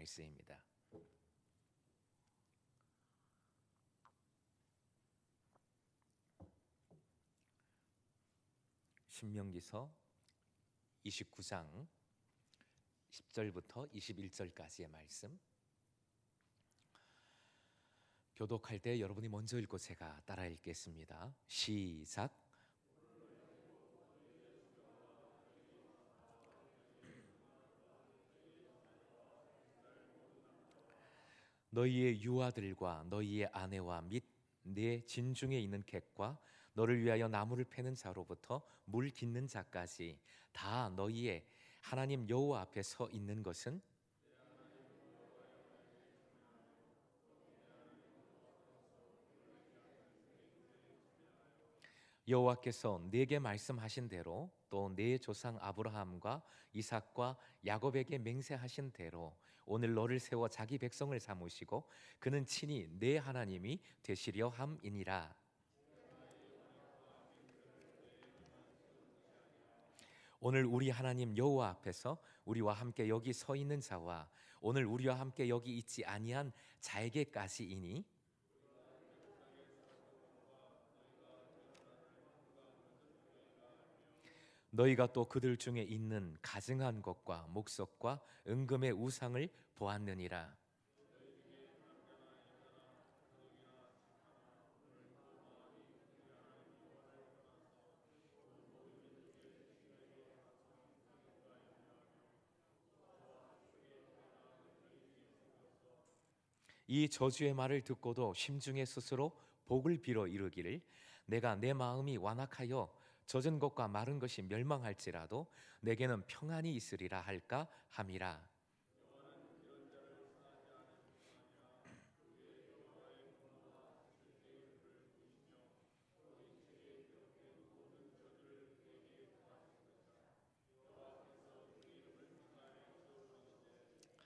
말씀입니다. 신명기서 29장 10절부터 21절까지의 말씀. 교독할 때 여러분이 먼저 읽고 제가 따라 읽겠습니다. 시작. 너희의 유아들과 너희의 아내와 및 내 진중에 있는 객과 너를 위하여 나무를 패는 자로부터 물 깃는 자까지 다 너희의 하나님 여호와 앞에 서 있는 것은 여호와께서 내게 말씀하신 대로 또 내 조상 아브라함과 이삭과 야곱에게 맹세하신 대로 오늘 너를 세워 자기 백성을 삼으시고 그는 친히 내 하나님이 되시려 함이니라. 오늘 우리 하나님 여호와 앞에서 우리와 함께 여기 서 있는 자와 오늘 우리와 함께 여기 있지 아니한 자에게까지이니 너희가 또 그들 중에 있는 가증한 것과 목석과 은금의 우상을 보았느니라. 이 저주의 말을 듣고도 심중에 스스로 복을 빌어 이르기를 내가 내 마음이 완악하여 젖은 것과 마른 것이 멸망할지라도 내게는 평안이 있으리라 할까 함이라.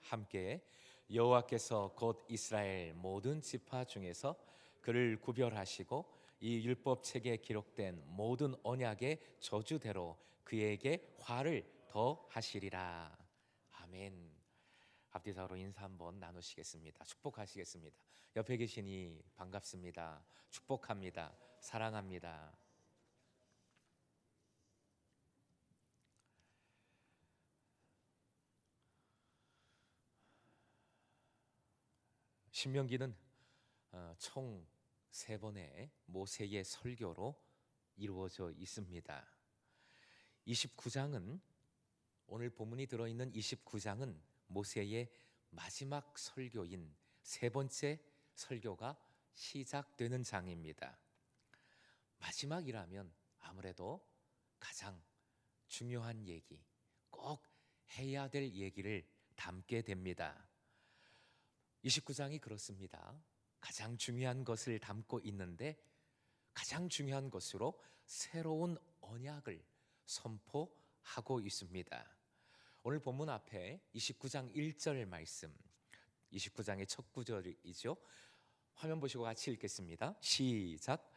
함께 여호와께서 곧 이스라엘 모든 지파 중에서 그를 구별하시고 이 율법 책에 기록된 모든 언약의 저주대로 그에게 화를 더 하시리라. 아멘. 앞뒤사로 인사 한번 나누시겠습니다. 축복하시겠습니다. 옆에 계시니 반갑습니다. 축복합니다. 사랑합니다. 신명기는 어, 총 세 번의 모세의 설교로 이루어져 있습니다. 29장은 오늘 본문이 들어 있는 29장은 모세의 마지막 설교인 세 번째 설교가 시작되는 장입니다. 마지막이라면 아무래도 가장 중요한 얘기, 꼭 해야 될 얘기를 담게 됩니다. 29장이 그렇습니다. 가장 중요한 것을 담고 있는데 가장 중요한 것으로 새로운 언약을 선포하고 있습니다. 오늘 본문 앞에 29장 1절 말씀 29장의 첫 구절이죠. 화면 보시고 같이 읽겠습니다. 시작.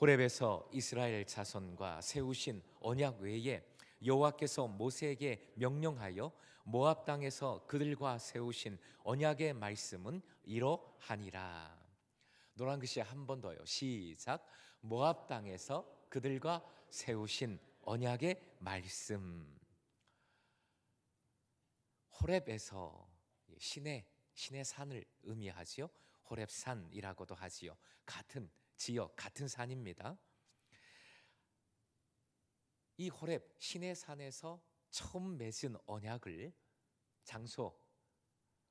호렙에서 이스라엘 자손과 세우신 언약 외에 여호와께서 모세에게 명령하여 모압 땅에서 그들과 세우신 언약의 말씀은 이러하니라. 노란 글씨 한번 더요. 시작. 모압 땅에서 그들과 세우신 언약의 말씀. 호렙에서 신의 신의 산을 의미하지요. 호렙산이라고도 하지요. 같은 지역, 같은 산입니다. 이 호렙 신의 산에서 처음 맺은 언약을 장소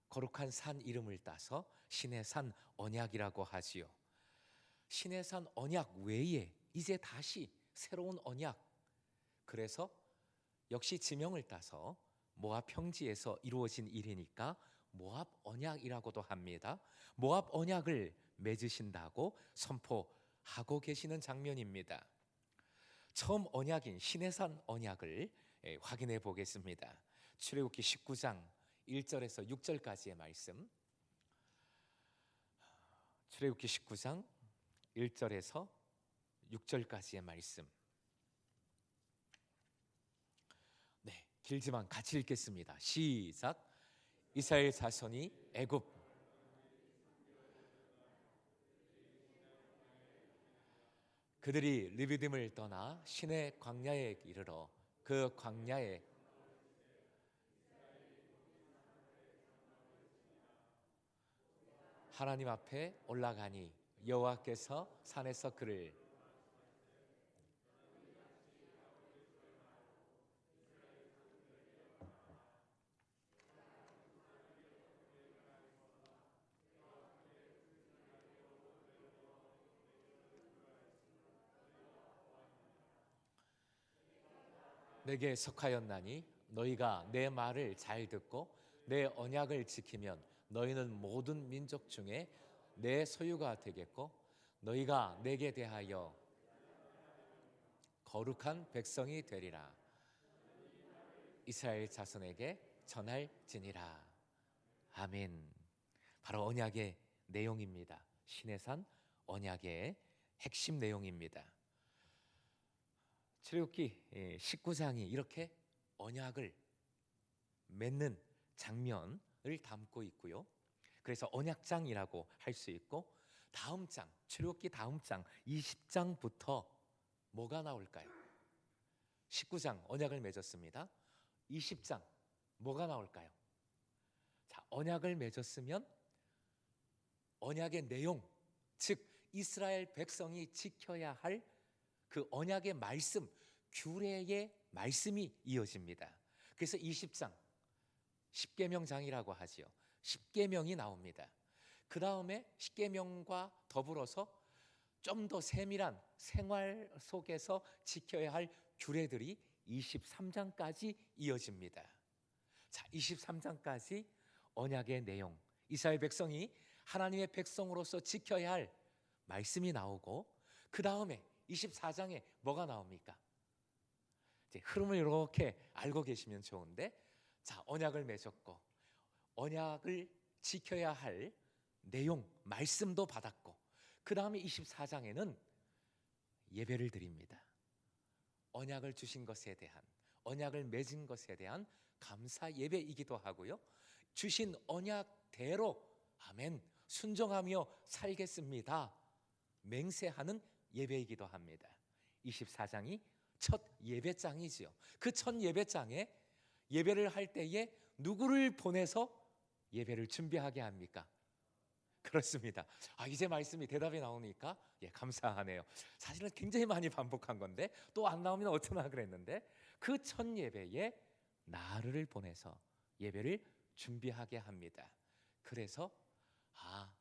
거룩한 산 이름을 따서 신의 산 언약이라고 하지요. 신의 산 언약 외에 이제 다시 새로운 언약. 그래서 역시 지명을 따서 모압 평지에서 이루어진 일이니까 모압 언약이라고도 합니다. 모압 언약을 맺으신다고 선포하고 계시는 장면입니다. 처음 언약인 신의 산 언약을 예, 확인해 보겠습니다. 출애굽기 19장 1절에서 6절까지의 말씀. 출애굽기 19장 1절에서 6절까지의 말씀. 네, 길지만 같이 읽겠습니다. 시작. 이스라엘 자손이 애굽 그들이 리비딤을 떠나 신의 광야에 이르러 그 광야에 하나님 앞에 올라가니 여호와께서 산에서 그를 내게 속하였나니 너희가 내 말을 잘 듣고 내 언약을 지키면 너희는 모든 민족 중에 내 소유가 되겠고 너희가 내게 대하여 거룩한 백성이 되리라. 이스라엘 자손에게 전할지니라. 아멘. 바로 언약의 내용입니다. 신의 산 언약의 핵심 내용입니다. 출애굽기 19장이 이렇게 언약을 맺는 장면을 담고 있고요. 그래서 언약장이라고 할 수 있고 다음 장 출애굽기 다음 장 20장부터 뭐가 나올까요? 19장 언약을 맺었습니다. 20장 뭐가 나올까요? 자, 언약을 맺었으면 언약의 내용 즉 이스라엘 백성이 지켜야 할 그 언약의 말씀, 규례의 말씀이 이어집니다. 그래서 20장 10계명장이라고 하지요. 10계명이 나옵니다. 그 다음에 10계명과 더불어서 좀 더 세밀한 생활 속에서 지켜야 할 규례들이 23장까지 이어집니다. 자, 23장까지 언약의 내용, 이스라엘 백성이 하나님의 백성으로서 지켜야 할 말씀이 나오고 그 다음에 24장에 뭐가 나옵니까? 흐름을 이렇게 알고 계시면 좋은데 자 언약을 맺었고 언약을 지켜야 할 내용 말씀도 받았고 그 다음에 24장에는 예배를 드립니다. 언약을 주신 것에 대한 언약을 맺은 것에 대한 감사 예배이기도 하고요. 주신 언약대로 아멘 순종하며 살겠습니다. 맹세하는 예배이기도 합니다. 24장이 첫 예배장이지요. 그 첫 예배장에 예배를 할 때에 누구를 보내서 예배를 준비하게 합니까? 그렇습니다. 아 이제 말씀이 대답이 나오니까 예 감사하네요. 사실은 굉장히 많이 반복한 건데 또 안 나오면 어쩌나 그랬는데 그 첫 예배에 나를 보내서 예배를 준비하게 합니다. 그래서 아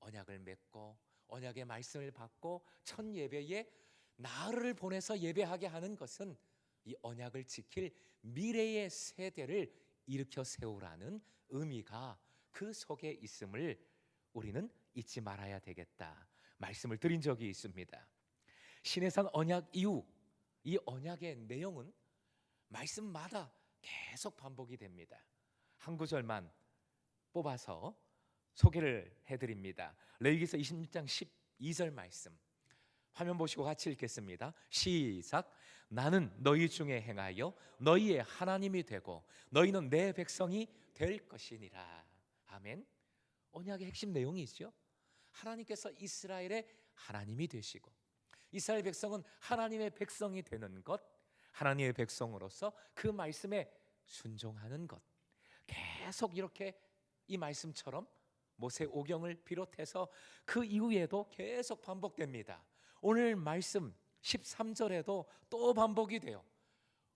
언약을 맺고 언약의 말씀을 받고 첫 예배에 나를 보내서 예배하게 하는 것은 이 언약을 지킬 미래의 세대를 일으켜 세우라는 의미가 그 속에 있음을 우리는 잊지 말아야 되겠다. 말씀을 드린 적이 있습니다. 신해산 언약 이후 이 언약의 내용은 말씀마다 계속 반복이 됩니다. 한 구절만 뽑아서 소개를 해드립니다. 레위기서 26장 12절 말씀 화면 보시고 같이 읽겠습니다. 시작. 나는 너희 중에 행하여 너희의 하나님이 되고 너희는 내 백성이 될 것이니라. 아멘. 언약의 핵심 내용이죠. 하나님께서 이스라엘의 하나님이 되시고 이스라엘 백성은 하나님의 백성이 되는 것, 하나님의 백성으로서 그 말씀에 순종하는 것. 계속 이렇게 이 말씀처럼 모세 오경을 비롯해서 그 이후에도 계속 반복됩니다. 오늘 말씀 13절에도 또 반복이 돼요.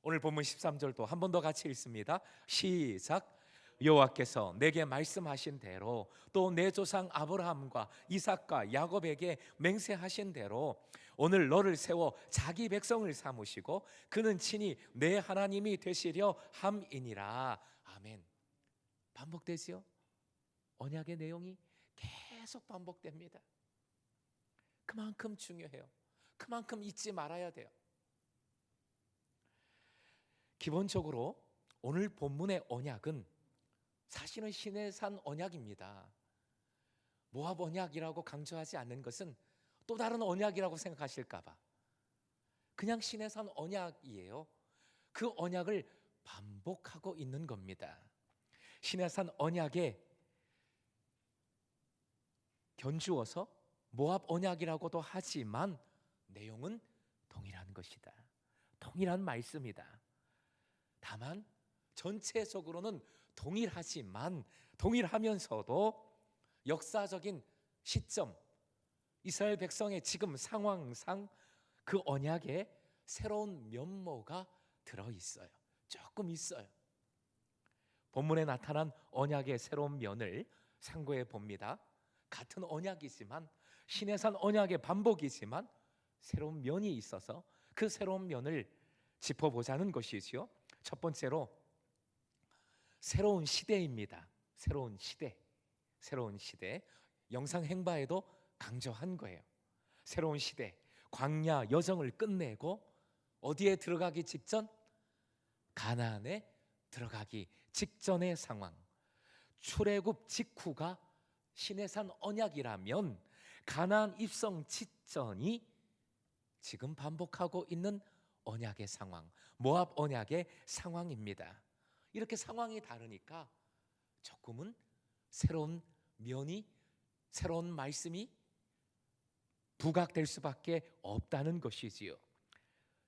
오늘 본문 13절도 한 번 더 같이 읽습니다. 시작. 여호와께서 내게 말씀하신 대로 또 내 조상 아브라함과 이삭과 야곱에게 맹세하신 대로 오늘 너를 세워 자기 백성을 삼으시고 그는 친히 내 하나님이 되시려 함이니라. 아멘. 반복되지요? 언약의 내용이 계속 반복됩니다. 그만큼 중요해요. 그만큼 잊지 말아야 돼요. 기본적으로 오늘 본문의 언약은 사실은 신의 산 언약입니다. 모압 언약이라고 강조하지 않는 것은 또 다른 언약이라고 생각하실까봐 그냥 신의 산 언약이에요. 그 언약을 반복하고 있는 겁니다. 시내산 언약에 견주어서 모압 언약이라고도 하지만 내용은 동일한 것이다. 동일한 말씀이다. 다만 전체적으로는 동일하지만 동일하면서도 역사적인 시점 이스라엘 백성의 지금 상황상 그 언약에 새로운 면모가 들어 있어요. 조금 있어요. 본문에 나타난 언약의 새로운 면을 상고해 봅니다. 같은 언약이지만 신해산 언약의 반복이지만 새로운 면이 있어서 그 새로운 면을 짚어보자는 것이지요. 첫 번째로 새로운 시대입니다. 새로운 시대, 새로운 시대. 영상 행바에도 강조한 거예요. 새로운 시대, 광야 여정을 끝내고 어디에 들어가기 직전? 가나안에 들어가기 직전의 상황. 출애굽 직후가 신해산 언약이라면 가나안 입성 직전이 지금 반복하고 있는 언약의 상황, 모압 언약의 상황입니다. 이렇게 상황이 다르니까 조금은 새로운 면이 새로운 말씀이 부각될 수밖에 없다는 것이지요.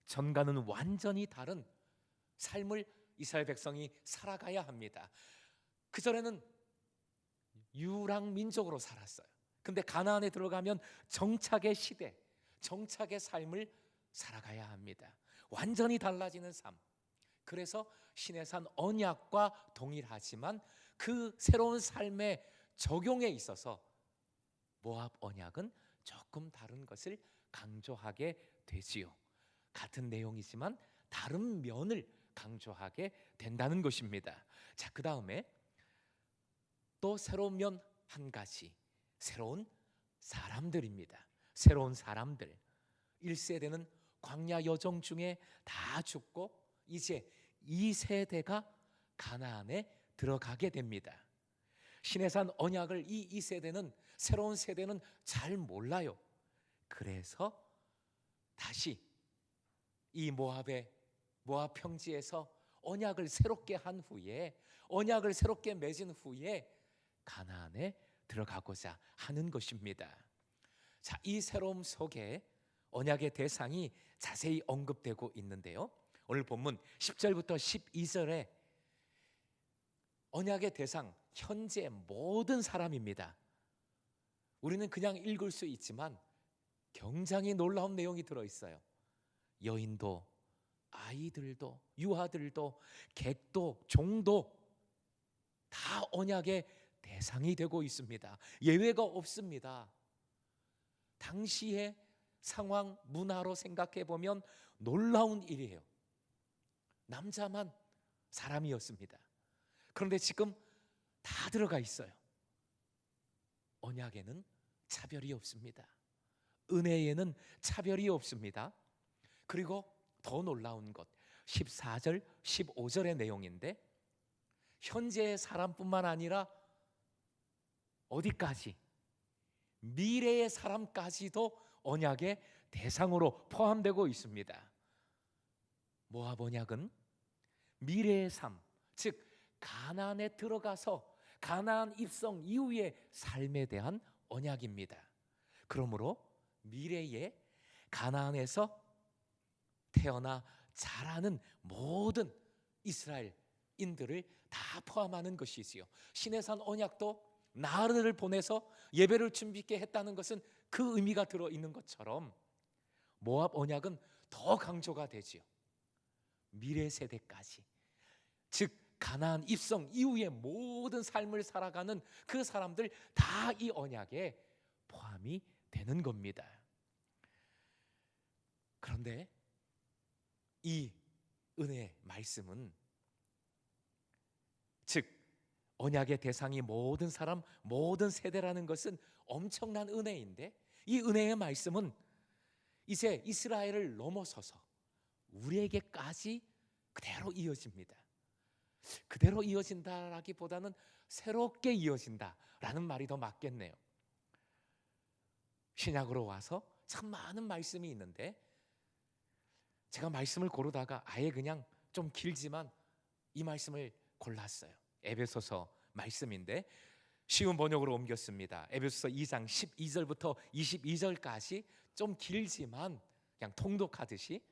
전과는 완전히 다른 삶을 이스라엘 백성이 살아가야 합니다. 그 전에는 유랑 민족으로 살았어요. 근데 가나안에 들어가면 정착의 시대, 정착의 삶을 살아가야 합니다. 완전히 달라지는 삶. 그래서 신해산 언약과 동일하지만 그 새로운 삶의 적용에 있어서 모압 언약은 조금 다른 것을 강조하게 되지요. 같은 내용이지만 다른 면을 강조하게 된다는 것입니다. 자, 그 다음에 또 새로운 면 한 가지, 새로운 사람들입니다. 새로운 사람들. 1세대는 광야 여정 중에 다 죽고 이제 2세대가 가나안에 들어가게 됩니다. 신해산 언약을 이 2세대는 새로운 세대는 잘 몰라요. 그래서 다시 이 모압의 모압 평지에서 언약을 새롭게 한 후에 언약을 새롭게 맺은 후에 가나안에 들어가고자 하는 것입니다. 자, 이 새로움 속에 언약의 대상이 자세히 언급되고 있는데요. 오늘 본문 10절부터 12절에 언약의 대상 현재 모든 사람입니다. 우리는 그냥 읽을 수 있지만 굉장히 놀라운 내용이 들어 있어요. 여인도 아이들도 유아들도 객도 종도 다 언약의 대상이 되고 있습니다. 예외가 없습니다. 당시의 상황 문화로 생각해 보면 놀라운 일이에요. 남자만 사람이었습니다. 그런데 지금 다 들어가 있어요. 언약에는 차별이 없습니다. 은혜에는 차별이 없습니다. 그리고 더 놀라운 것 14절 15절의 내용인데 현재의 사람뿐만 아니라 어디까지? 미래의 사람까지도 언약의 대상으로 포함되고 있습니다. 모압 언약은 미래의 삶, 즉 가나안에 들어가서 가나안 입성 이후의 삶에 대한 언약입니다. 그러므로 미래에 가나안에서 태어나 자라는 모든 이스라엘인들을 다 포함하는 것이지요. 신해산 언약도 나를 보내서 예배를 준비케 했다는 것은 그 의미가 들어 있는 것처럼 모압 언약은 더 강조가 되지요. 미래 세대까지. 즉 가나안 입성 이후의 모든 삶을 살아가는 그 사람들 다 이 언약에 포함이 되는 겁니다. 그런데 이 은혜 말씀은 즉 언약의 대상이 모든 사람, 모든 세대라는 것은 엄청난 은혜인데 이 은혜의 말씀은 이제 이스라엘을 넘어서서 우리에게까지 그대로 이어집니다. 그대로 이어진다라기보다는 새롭게 이어진다라는 말이 더 맞겠네요. 신약으로 와서 참 많은 말씀이 있는데 제가 말씀을 고르다가 아예 그냥 좀 길지만 이 말씀을 골랐어요. 에베소서 말씀인데 쉬운 번역으로 옮겼습니다. 에베소서 2장 12절부터 22절까지 좀 길지만 그냥 통독하듯이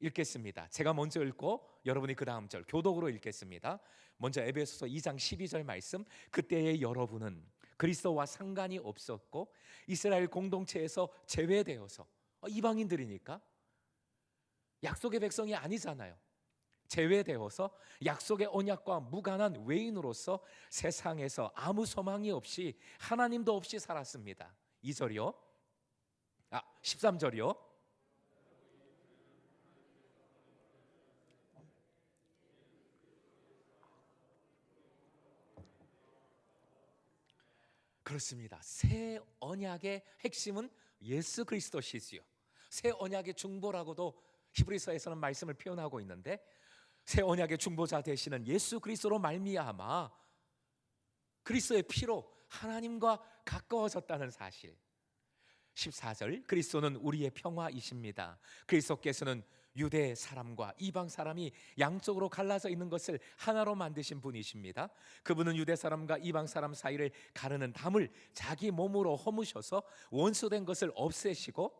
읽겠습니다. 제가 먼저 읽고 여러분이 그 다음 절 교독으로 읽겠습니다. 먼저 에베소서 2장 12절 말씀. 그때의 여러분은 그리스도와 상관이 없었고 이스라엘 공동체에서 제외되어서 어, 이방인들이니까 약속의 백성이 아니잖아요. 제외되어서 약속의 언약과 무관한 외인으로서 세상에서 아무 소망이 없이 하나님도 없이 살았습니다. 2절이요. 아, 13절이요. 그렇습니다. 새 언약의 핵심은 예수 그리스도시지요. 새 언약의 중보라고도 히브리서에서는 말씀을 표현하고 있는데 새 언약의 중보자 되시는 예수 그리스도로 말미암아 그리스도의 피로 하나님과 가까워졌다는 사실. 14절 그리스도는 우리의 평화이십니다. 그리스도께서는 유대 사람과 이방 사람이 양쪽으로 갈라져 있는 것을 하나로 만드신 분이십니다. 그분은 유대 사람과 이방 사람 사이를 가르는 담을 자기 몸으로 허무셔서 원수된 것을 없애시고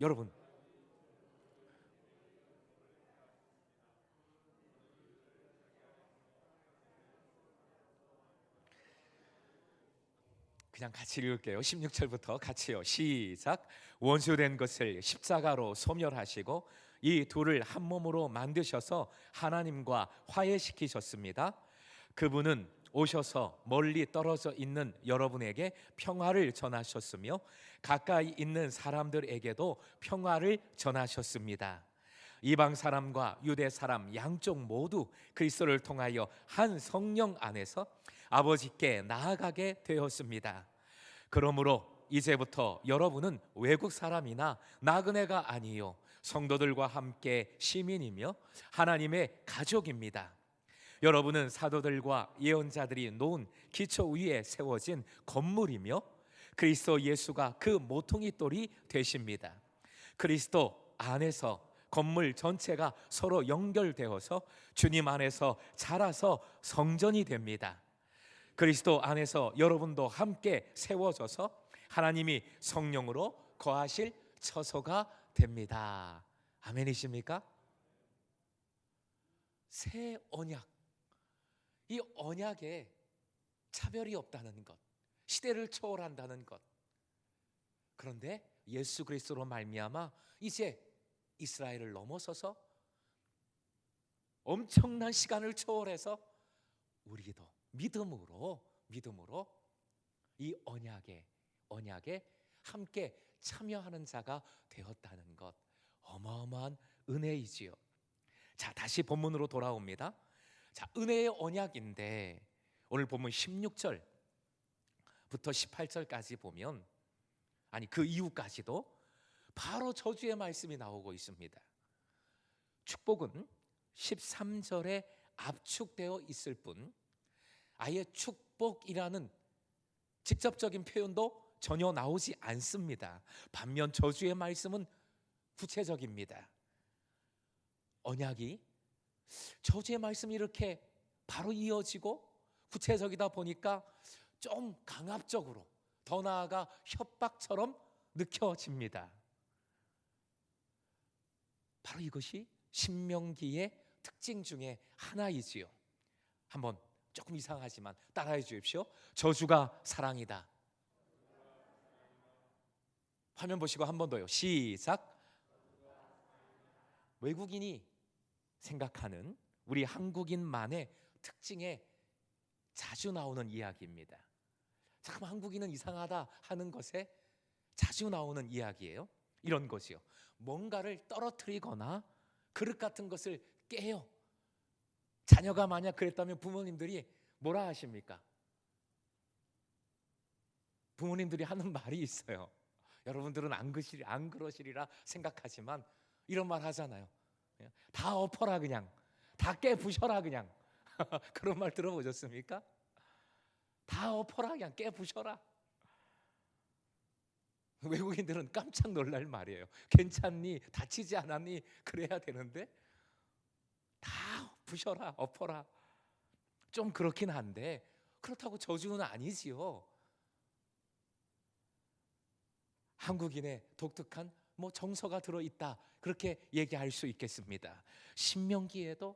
여러분 그냥 같이 읽을게요. 16절부터 같이요. 시작. 원수된 것을 십자가로 소멸하시고 이 둘을 한 몸으로 만드셔서 하나님과 화해시키셨습니다. 그분은 오셔서 멀리 떨어져 있는 여러분에게 평화를 전하셨으며 가까이 있는 사람들에게도 평화를 전하셨습니다. 이방 사람과 유대 사람 양쪽 모두 그리스도를 통하여 한 성령 안에서 아버지께 나아가게 되었습니다. 그러므로 이제부터 여러분은 외국 사람이나 나그네가 아니요 성도들과 함께 시민이며 하나님의 가족입니다. 여러분은 사도들과 예언자들이 놓은 기초 위에 세워진 건물이며 그리스도 예수가 그 모퉁이 돌이 되십니다. 그리스도 안에서 건물 전체가 서로 연결되어서 주님 안에서 자라서 성전이 됩니다. 그리스도 안에서 여러분도 함께 세워져서 하나님이 성령으로 거하실 처소가 됩니다. 아멘이십니까? 새 언약. 이 언약에 차별이 없다는 것. 시대를 초월한다는 것. 그런데 예수 그리스도로 말미암아 이제 이스라엘을 넘어서서 엄청난 시간을 초월해서 우리도 믿음으로 믿음으로 이 언약에 언약에 함께 참여하는 자가 되었다는 것 어마어마한 은혜이지요. 자, 다시 본문으로 돌아옵니다. 자, 은혜의 언약인데 오늘 본문 16절부터 18절까지 보면 아니 그 이후까지도 바로 저주의 말씀이 나오고 있습니다. 축복은 13절에 압축되어 있을 뿐 아예 축복이라는 직접적인 표현도 전혀 나오지 않습니다. 반면 저주의 말씀은 구체적입니다. 언약이 저주의 말씀이 이렇게 바로 이어지고 구체적이다 보니까 좀 강압적으로 더 나아가 협박처럼 느껴집니다. 바로 이것이 신명기의 특징 중에 하나이지요. 한번 조금 이상하지만 따라해 주십시오. 저주가 사랑이다. 화면 보시고 한 번 더요. 시작. 외국인이 생각하는 우리 한국인만의 특징에 자주 나오는 이야기입니다. 참 한국인은 이상하다 하는 것에 자주 나오는 이야기예요. 이런 것이요. 뭔가를 떨어뜨리거나 그릇 같은 것을 깨요. 자녀가 만약 그랬다면 부모님들이 뭐라 하십니까? 부모님들이 하는 말이 있어요. 여러분들은 안 그러시리 안 그러시리라 생각하지만 이런 말 하잖아요. 다 엎어라 그냥. 다 깨부셔라 그냥. 그런 말 들어보셨습니까? 다 엎어라 그냥 깨부셔라. 외국인들은 깜짝 놀랄 말이에요. 괜찮니? 다치지 않았니? 그래야 되는데 다 부셔라, 엎어라. 좀 그렇긴 한데 그렇다고 저주는 아니지요. 한국인의 독특한 뭐 정서가 들어 있다 그렇게 얘기할 수 있겠습니다. 신명기에도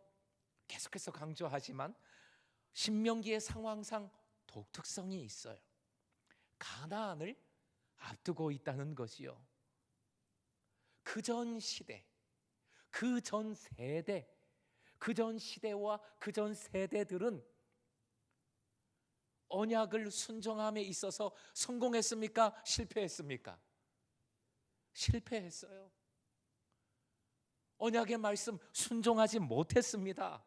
계속해서 강조하지만 신명기의 상황상 독특성이 있어요. 가나안을 앞두고 있다는 것이요. 그 전 시대, 그 전 세대, 그 전 시대와 그 전 세대들은 언약을 순종함에 있어서 성공했습니까? 실패했습니까? 실패했어요. 언약의 말씀 순종하지 못했습니다.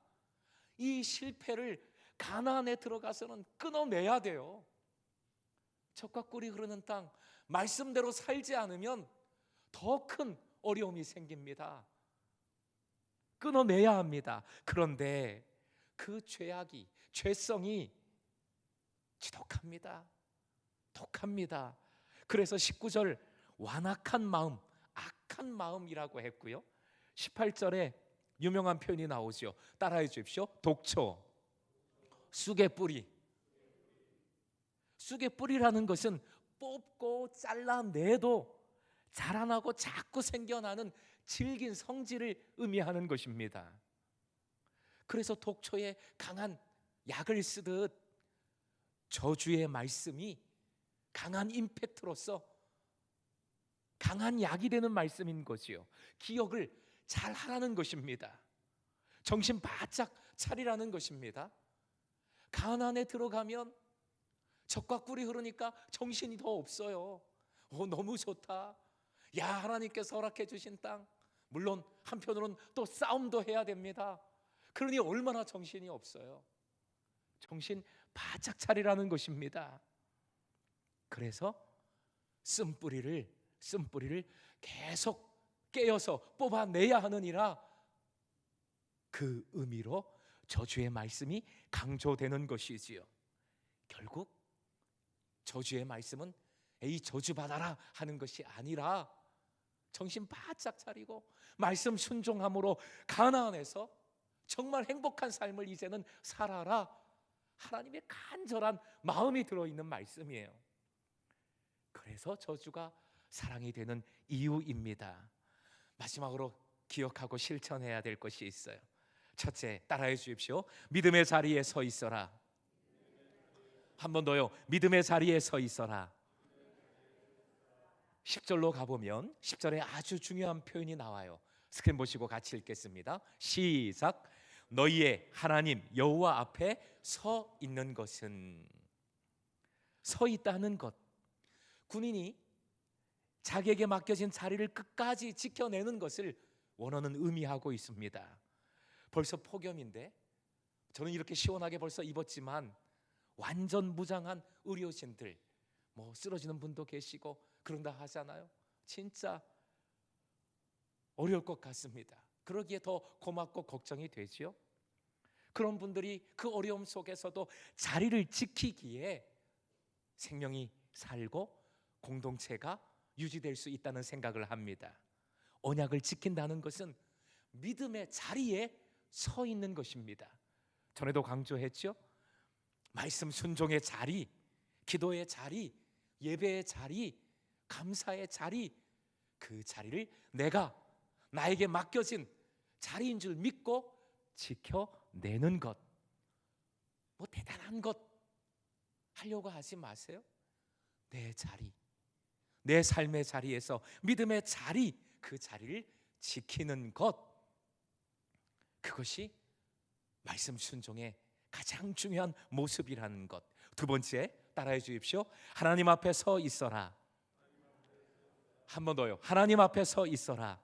이 실패를 가나안에 들어가서는 끊어내야 돼요. 젖과 꿀이 흐르는 땅 말씀대로 살지 않으면 더 큰 어려움이 생깁니다. 끊어내야 합니다. 그런데 그 죄악이 죄성이 지독합니다. 독합니다. 그래서 19절 완악한 마음, 악한 마음이라고 했고요. 18절에 유명한 표현이 나오죠. 따라해 주십시오. 독초, 쑥의 뿌리. 쑥의 뿌리라는 것은 뽑고 잘라내도 자라나고 자꾸 생겨나는 질긴 성질을 의미하는 것입니다. 그래서 독초에 강한 약을 쓰듯 저주의 말씀이 강한 임팩트로서 강한 약이 되는 말씀인 거지요. 기억을 잘 하라는 것입니다. 정신 바짝 차리라는 것입니다. 가난에 들어가면 젖과 꿀이 흐르니까 정신이 더 없어요. 오, 너무 좋다. 야, 하나님께서 허락해 주신 땅. 물론 한편으로는 또 싸움도 해야 됩니다. 그러니 얼마나 정신이 없어요. 정신 바짝 차리라는 것입니다. 그래서 쓴뿌리를 쓴뿌리를 계속 깨어서 뽑아내야 하느니라 그 의미로 저주의 말씀이 강조되는 것이지요. 결국 저주의 말씀은 에이 저주 받아라 하는 것이 아니라 정신 바짝 차리고 말씀 순종함으로 가나안에서 정말 행복한 삶을 이제는 살아라 하나님의 간절한 마음이 들어 있는 말씀이에요. 그래서 저주가 사랑이 되는 이유입니다. 마지막으로 기억하고 실천해야 될 것이 있어요. 첫째, 따라해 주십시오. 믿음의 자리에 서 있어라. 한 번 더요. 믿음의 자리에 서 있어라. 10절로 가보면 10절에 아주 중요한 표현이 나와요. 스크린 보시고 같이 읽겠습니다. 시작. 너희의 하나님 여호와 앞에 서 있는 것은 서 있다는 것. 군인이 자기에게 맡겨진 자리를 끝까지 지켜내는 것을 원어는 의미하고 있습니다. 벌써 폭염인데 저는 이렇게 시원하게 벌써 입었지만 완전 무장한 의료진들 뭐 쓰러지는 분도 계시고 그런다 하잖아요. 진짜 어려울 것 같습니다. 그러기에 더 고맙고 걱정이 되지요. 그런 분들이 그 어려움 속에서도 자리를 지키기에 생명이 살고 공동체가 유지될 수 있다는 생각을 합니다. 언약을 지킨다는 것은 믿음의 자리에 서 있는 것입니다. 전에도 강조했죠. 말씀 순종의 자리, 기도의 자리, 예배의 자리, 감사의 자리, 그 자리를 내가 나에게 맡겨진 자리인 줄 믿고 지켜내는 것. 뭐 대단한 것 하려고 하지 마세요. 내 자리, 내 삶의 자리에서 믿음의 자리 그 자리를 지키는 것 그것이 말씀 순종의 가장 중요한 모습이라는 것. 두 번째 따라해 주십시오. 하나님 앞에 서 있어라. 한 번 더요. 하나님 앞에 서 있어라.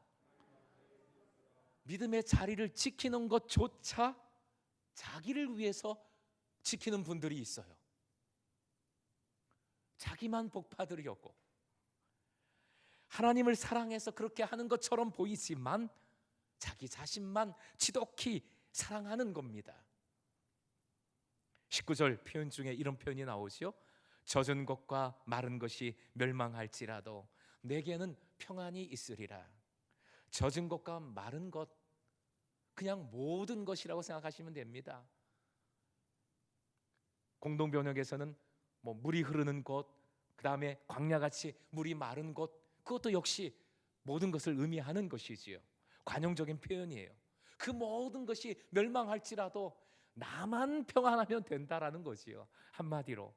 믿음의 자리를 지키는 것조차 자기를 위해서 지키는 분들이 있어요. 자기만 복 받으려고 하나님을 사랑해서 그렇게 하는 것처럼 보이지만 자기 자신만 지독히 사랑하는 겁니다. 19절 표현 중에 이런 표현이 나오지요. 젖은 것과 마른 것이 멸망할지라도 내게는 평안이 있으리라. 젖은 것과 마른 것 그냥 모든 것이라고 생각하시면 됩니다. 공동 번역에서는 뭐 물이 흐르는 곳, 그 다음에 광야같이 물이 마른 곳, 그것도 역시 모든 것을 의미하는 것이지요. 관용적인 표현이에요. 그 모든 것이 멸망할지라도 나만 평안하면 된다라는 거지요. 한마디로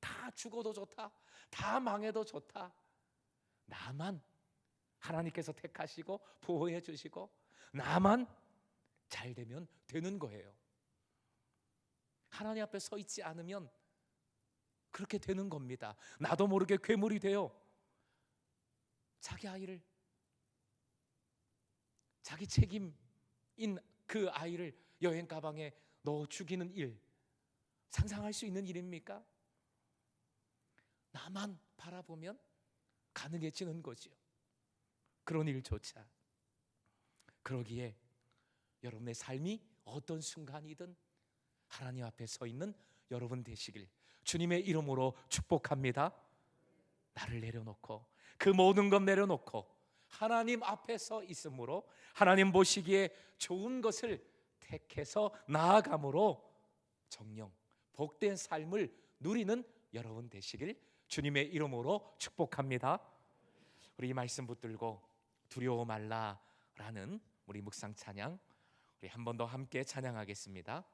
다 죽어도 좋다, 다 망해도 좋다. 나만 하나님께서 택하시고 보호해 주시고 나만 잘 되면 되는 거예요. 하나님 앞에 서 있지 않으면 그렇게 되는 겁니다. 나도 모르게 괴물이 돼요. 자기 아이를 자기 책임인 그 아이를 여행 가방에 넣어 죽이는 일 상상할 수 있는 일입니까? 나만 바라보면 가능해지는 거지요. 그런 일조차 그러기에 여러분의 삶이 어떤 순간이든 하나님 앞에 서 있는 여러분 되시길 주님의 이름으로 축복합니다. 나를 내려놓고 그 모든 것 내려놓고 하나님 앞에 서 있으므로 하나님 보시기에 좋은 것을 택해서 나아감으로 정령 복된 삶을 누리는 여러분 되시길 주님의 이름으로 축복합니다. 우리 이 말씀 붙들고 두려워 말라라는 우리 묵상 찬양 우리 한 번 더 함께 찬양하겠습니다.